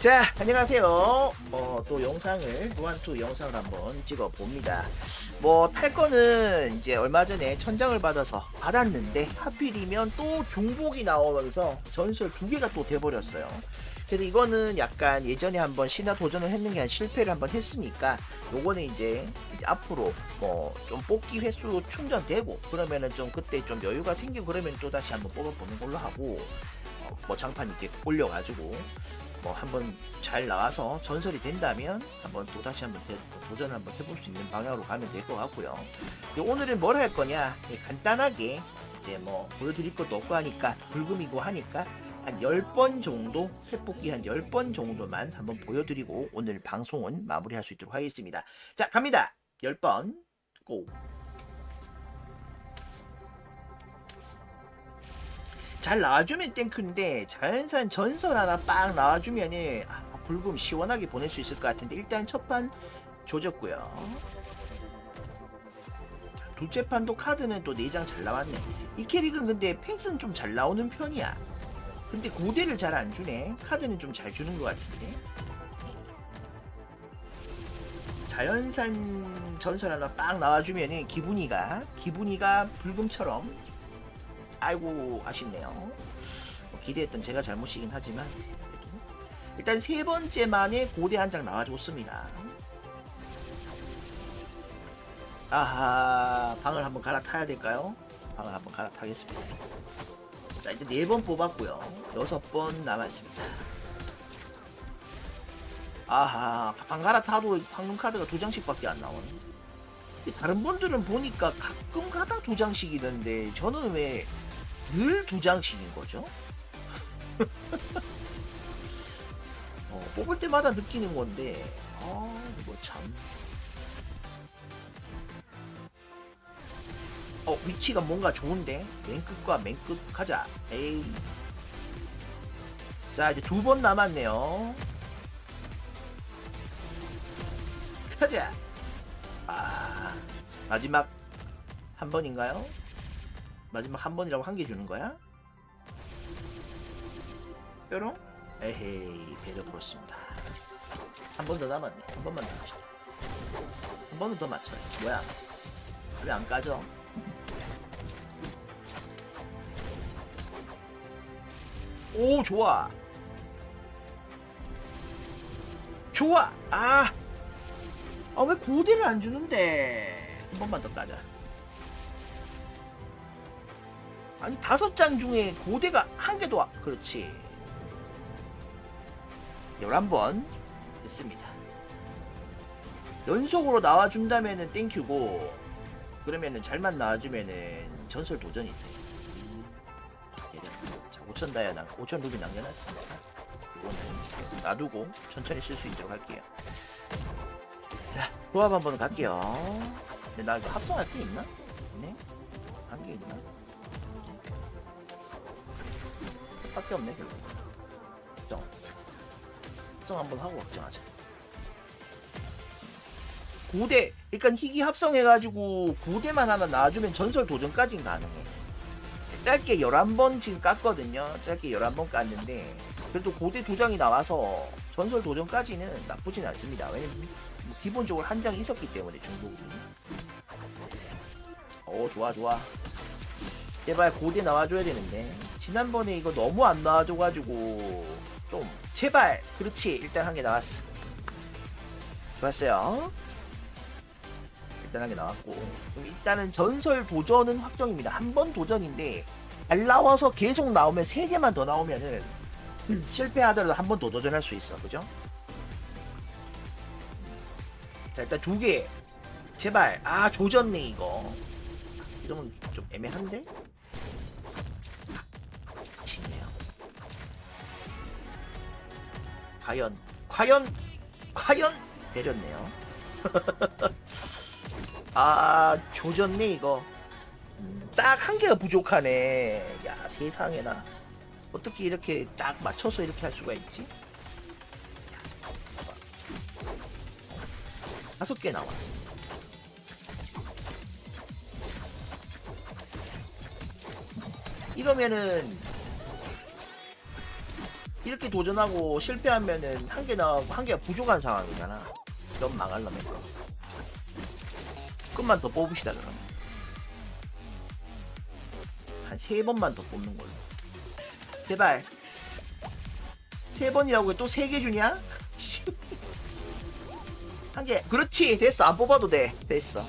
자, 안녕하세요. 어, 또 영상을, 무한투 영상을 한번 찍어 봅니다. 뭐, 탈 거는 이제 얼마 전에 천장을 받아서 받았는데, 하필이면 또 종복이 나오면서 전설 두 개가 또 돼버렸어요. 그래서 이거는 약간 예전에 한번 신화 도전을 했는 게 아니라 실패를 한번 했으니까, 요거는 이제, 이제 앞으로 뭐, 좀 뽑기 횟수 충전되고, 그러면은 좀 그때 좀 여유가 생기고, 그러면 또 다시 한번 뽑아보는 걸로 하고, 어, 뭐 장판 이렇게 올려가지고, 뭐 한번 잘 나와서 전설이 된다면 한번 또 다시 한번 대- 도전 한번 해볼 수 있는 방향으로 가면 될 것 같고요. 오늘은 뭘 할 거냐? 예, 간단하게 이제 뭐 보여드릴 것도 없고 하니까 불금이고 하니까 한 10번 정도 회복기 한 10번 정도만 한번 보여드리고 오늘 방송은 마무리할 수 있도록 하겠습니다. 자 갑니다. 10번 고. 잘 나와주면 땡큐인데 자연산 전설 하나 빡 나와주면은 아, 불금 시원하게 보낼 수 있을 것 같은데 일단 첫 판 조졌고요. 자, 둘째 판도 카드는 또 4장 잘 나왔네. 이 캐릭은 근데 펜스는 좀 잘 나오는 편이야. 근데 고대를 잘 안 주네. 카드는 좀 잘 주는 것 같은데. 자연산 전설 하나 빡 나와주면은 기분이가 기분이가 불금처럼 아이고 아쉽네요. 뭐 기대했던 제가 잘못이긴 하지만. 일단 세 번째 만에 고대 한 장 나와줬습니다. 아하 방을 한번 갈아타야 될까요? 방을 한번 갈아타겠습니다. 자 이제 네 번 뽑았고요. 여섯 번 남았습니다. 아하 방 갈아타도 방금 카드가 두 장씩밖에 안 나오네. 다른 분들은 보니까 가끔 가다 두 장씩이던데 저는 왜 늘 두 장씩인 거죠? 어, 뽑을 때마다 느끼는 건데 아 이거 참. 어 위치가 뭔가 좋은데 맨 끝과 맨 끝 가자. 에이. 자 이제 두 번 남았네요. 가자. 아 마지막 한 번인가요? 마지막 한 번이라고 한 개 주는 거야? 뾰롱? 에헤이 배려 부었습니다. 한 번 더 남았네. 한 번만 더 합시다. 한 번은 더 맞춰요 뭐야? 왜 안 까져? 오 좋아. 좋아. 아. 아왜 고대를 안 주는데? 한 번만 더 까자 아니 다섯 장 중에 고대가 한 개도 와. 그렇지. 11번 됐습니다. 연속으로 나와준다면은 땡큐고 그러면은 잘만 나와주면은 전설 도전이 돼. 자, 5천 다이아 5천 루비 남겨놨습니다. 이거는 놔두고 천천히 쓸 수 있도록 할게요. 자 조합 한번 갈게요. 근데 나 이거 합성할 게 있나? 있네? 한 게 있나? 밖에 없네 결국 확정. 확정 한번 하고 확정하자 고대 그러니까 희귀 합성해가지고 고대만 하나 놔주면 전설 도전까지는 가능해. 짧게 11번 지금 깠거든요. 짧게 11번 깠는데 그래도 고대 두 장이 나와서 전설 도전까지는 나쁘진 않습니다. 왜냐면 뭐 기본적으로 한 장 있었기 때문에 중복이. 오 좋아 좋아 제발 고대 나와줘야 되는데. 지난번에 이거 너무 안 나와줘가지고 좀 제발 그렇지. 일단 한 개 나왔어. 좋았어요. 일단 한 개 나왔고. 일단은 전설 도전은 확정입니다. 한 번 도전인데 잘 나와서 계속 나오면 세 개만 더 나오면은 실패하더라도 한 번 더 도전할 수 있어. 그죠? 자 일단 두 개. 제발. 아 조졌네 이거. 이러면 좀 애매한데? 과연, 과연, 과연 내렸네요. 아, 조졌네 이거. 딱한 개가 부족하네. 야, 세상에나. 어떻게 이렇게 딱 맞춰서 이렇게 할 수가 있지? 다섯 개 나왔어. 이러면은 이렇게 도전하고 실패하면은 한 개 나오고 한 개가 부족한 상황이잖아. 그럼 망할라면 거. 끝만 더 뽑읍시다 그럼. 한 세 번만 더 뽑는 걸로. 제발. 세 번이라고 또 세 개 주냐? 한 개. 그렇지. 됐어. 안 뽑아도 돼. 됐어.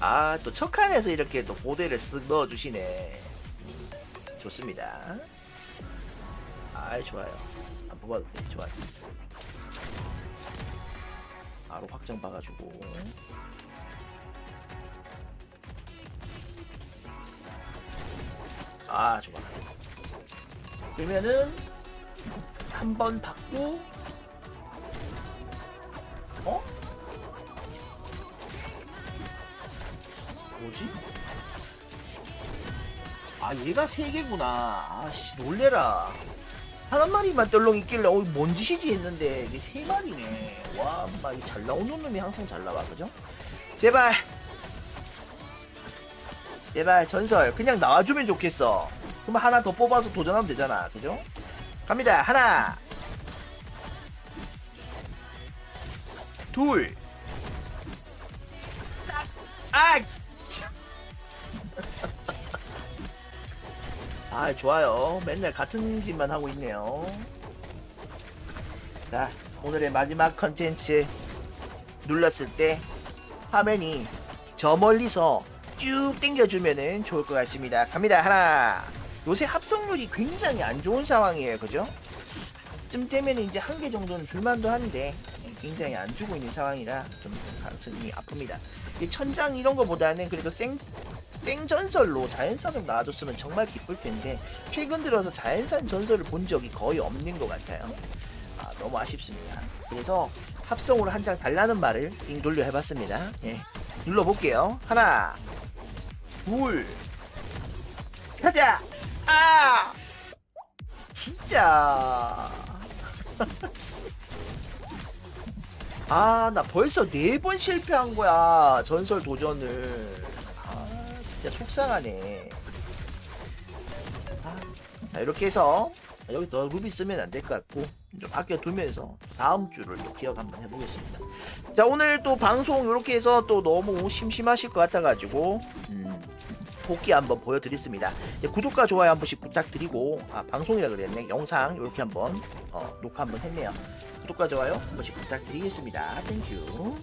아, 또첫 칸에서 이렇게 또 보대를 쓱 넣어주시네. 좋습니다. 아, 좋아요. 안 뽑아도 돼. 좋았어. 바로 확정 봐가지고. 아, 좋아. 그러면은 한 번 받고 어? 뭐지? 아 얘가 세 개구나 아씨 놀래라 한 마리만 떨렁 있길래 어이 뭔 짓이지 했는데 이게 세 마리네 와막잘 나오는 놈이 항상 잘 나와 그죠? 제발 제발 전설 그냥 나와주면 좋겠어 그럼 하나 더 뽑아서 도전하면 되잖아 그죠? 갑니다 하나 둘 딱! 아! 아 좋아요. 맨날 같은 짓만 하고 있네요. 자 오늘의 마지막 컨텐츠 눌렀을 때 화면이 저 멀리서 쭉 당겨주면은 좋을 것 같습니다. 갑니다. 하나. 요새 합성률이 굉장히 안 좋은 상황이에요. 그죠? 쯤 되면 이제 한 개 정도는 줄만도 한데 굉장히 안 주고 있는 상황이라 좀 가슴이 아픕니다. 이 천장 이런 거보다는 그래도 생 생전설로 자연산으로 나와줬으면 정말 기쁠 텐데 최근 들어서 자연산 전설을 본 적이 거의 없는 것 같아요. 아, 너무 아쉽습니다. 그래서 합성으로 한 장 달라는 말을 띵 돌려 해봤습니다. 예. 눌러볼게요. 하나, 둘, 가자! 아! 진짜. 아, 나 벌써 네 번 실패한 거야. 전설 도전을. 아, 진짜 속상하네. 아, 자, 이렇게 해서 여기 더 루비 쓰면 안 될 것 같고 좀 아껴두면서 다음 주를 또 기억 한번 해보겠습니다. 자, 오늘 또 방송 이렇게 해서 또 너무 심심하실 것 같아가지고 음, 복귀 한번 보여드렸습니다. 예, 구독과 좋아요 한 번씩 부탁드리고 아, 방송이라 그랬네. 영상 이렇게 한번 어, 녹화 한번 했네요. 구독과 좋아요 한 번씩 부탁드리겠습니다. 땡큐.